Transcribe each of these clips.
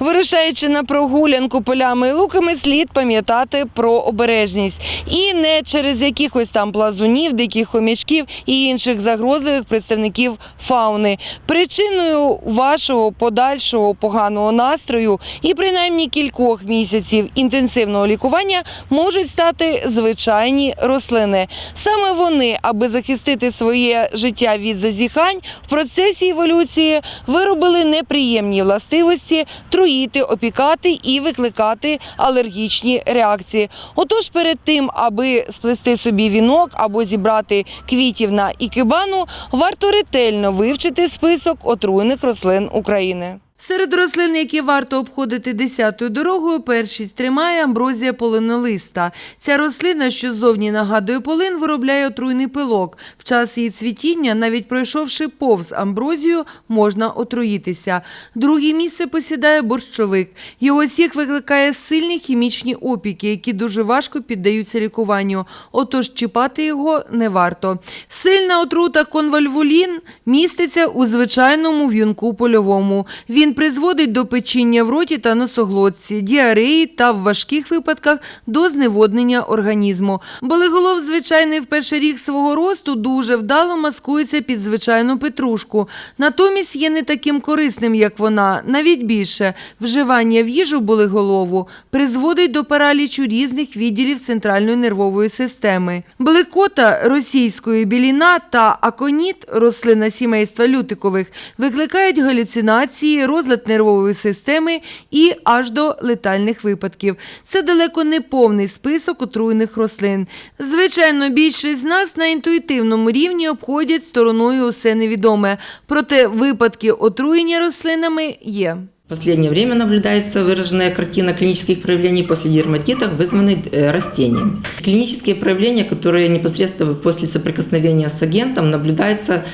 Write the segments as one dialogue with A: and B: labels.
A: Вирушаючи на прогулянку полями і луками, слід пам'ятати про обережність. І не через якихось там плазунів, диких хомячків і інших загрозливих представників фауни. Причиною вашого подальшого поганого настрою і принаймні кількох місяців інтенсивного лікування можуть стати звичайні рослини. Саме вони, аби захистити своє життя від зазіхань, в процесі еволюції виробили неприємні властивості труїти, опікати і викликати алергічні реакції. Отож, перед тим, аби сплести собі вінок або зібрати квітів на ікебану, варто ретельно вивчити список отруйних рослин України. Серед рослин, які варто обходити десятою дорогою, першість тримає амброзія полинолиста. Ця рослина, що ззовні нагадує полин, виробляє отруйний пилок. В час її цвітіння, навіть пройшовши повз амброзію, можна отруїтися. Друге місце посідає борщовик. Його сік викликає сильні хімічні опіки, які дуже важко піддаються лікуванню. Отож, чіпати його не варто. Сильна отрута конвальвулін міститься у звичайному в'юнку польовому. Він призводить до печіння в роті та носоглотці, діареї та в важких випадках до зневоднення організму. Болиголов звичайний в перший рік свого росту дуже вдало маскується під звичайну петрушку. Натомість є не таким корисним, як вона, навіть більше. Вживання в їжу болиголову призводить до паралічу різних відділів центральної нервової системи. Блекота російської біліна та аконіт, рослина сімейства лютикових, викликають галюцинації, розлад нервової системи і аж до летальних випадків. Це далеко не повний список отруйних рослин. Звичайно, більшість з нас на інтуїтивному рівні обходять стороною усе невідоме. Проте випадки отруєння рослинами є.
B: В последнее время наблюдается выраженная картина клинических проявлений после дерматитов, вызванных э, растениями. Клинические проявления, которые непосредственно после соприкосновения с агентом, наблюдаются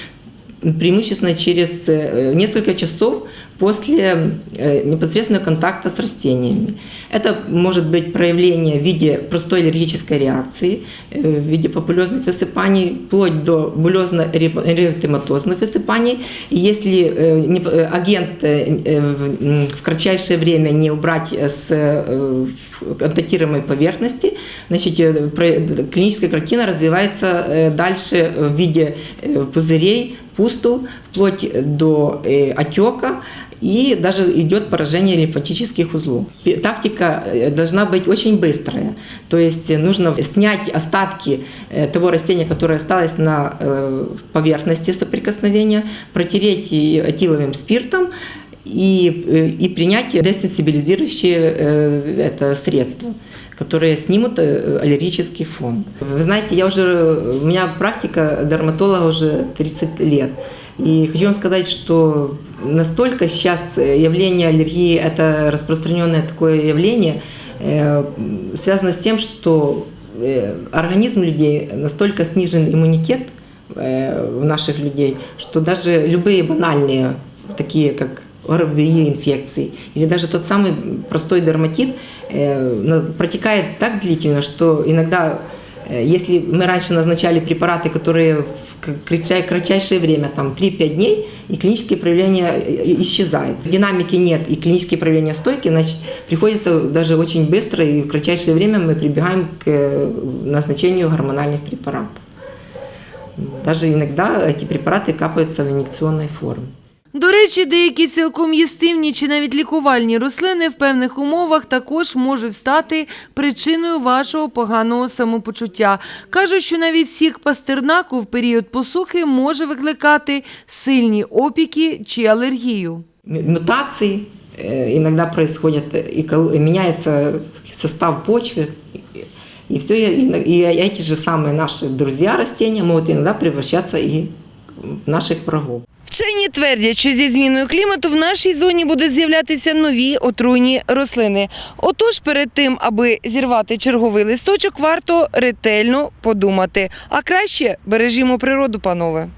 B: преимущественно через э, несколько часов после э, непосредственного контакта с растениями. Это может быть проявление в виде простой аллергической реакции, э, в виде папулезных высыпаний, вплоть до булезно-эритематозных высыпаний. И если агент в кратчайшее время не убрать с контактируемой поверхности, значит, клиническая картина развивается дальше в виде пузырей, пустул, вплоть до э, отека, и даже идет поражение лимфатических узлов. Тактика э, должна быть очень быстрая, то есть нужно снять остатки э, того растения, которое осталось на поверхности соприкосновения, протереть этиловым спиртом и, и принять десенсибилизирующие это средство которые снимут э, аллергический фон. Вы знаете, я уже, у меня практика дерматолога уже 30 лет. И хочу вам сказать, что настолько сейчас явление аллергии – это распространенное такое явление, э, связано с тем, что э, организм людей настолько снижен иммунитет у наших людей, что даже любые банальные, такие как ОРВИ инфекции или даже тот самый простой дерматит э, ну, протекает так длительно, что иногда э, если мы раньше назначали препараты, которые в к- кратчай- кратчайшее время, там 3-5 дней, и клинические проявления э, исчезают. Динамики нет, и клинические проявления стойкие, значит, приходится даже очень быстро и в кратчайшее время мы прибегаем к э, назначению гормональных препаратов. Даже иногда эти препараты капаются в инъекционной форме.
A: До речі, деякі цілком їстивні чи навіть лікувальні рослини в певних умовах також можуть стати причиною вашого поганого самопочуття. Кажуть, що навіть сік пастернаку в період посухи може викликати сильні опіки чи алергію.
B: М- Мутации э, иногда происходят, и кол- и меняется состав почвы, и все, и эти же самые наши друзья растения могут иногда превращаться и в наших врагов.
A: Вчені твердять, що зі зміною клімату в нашій зоні будуть з'являтися нові отруйні рослини. Отож, перед тим, аби зірвати черговий листочок, варто ретельно подумати. А краще бережімо природу, панове.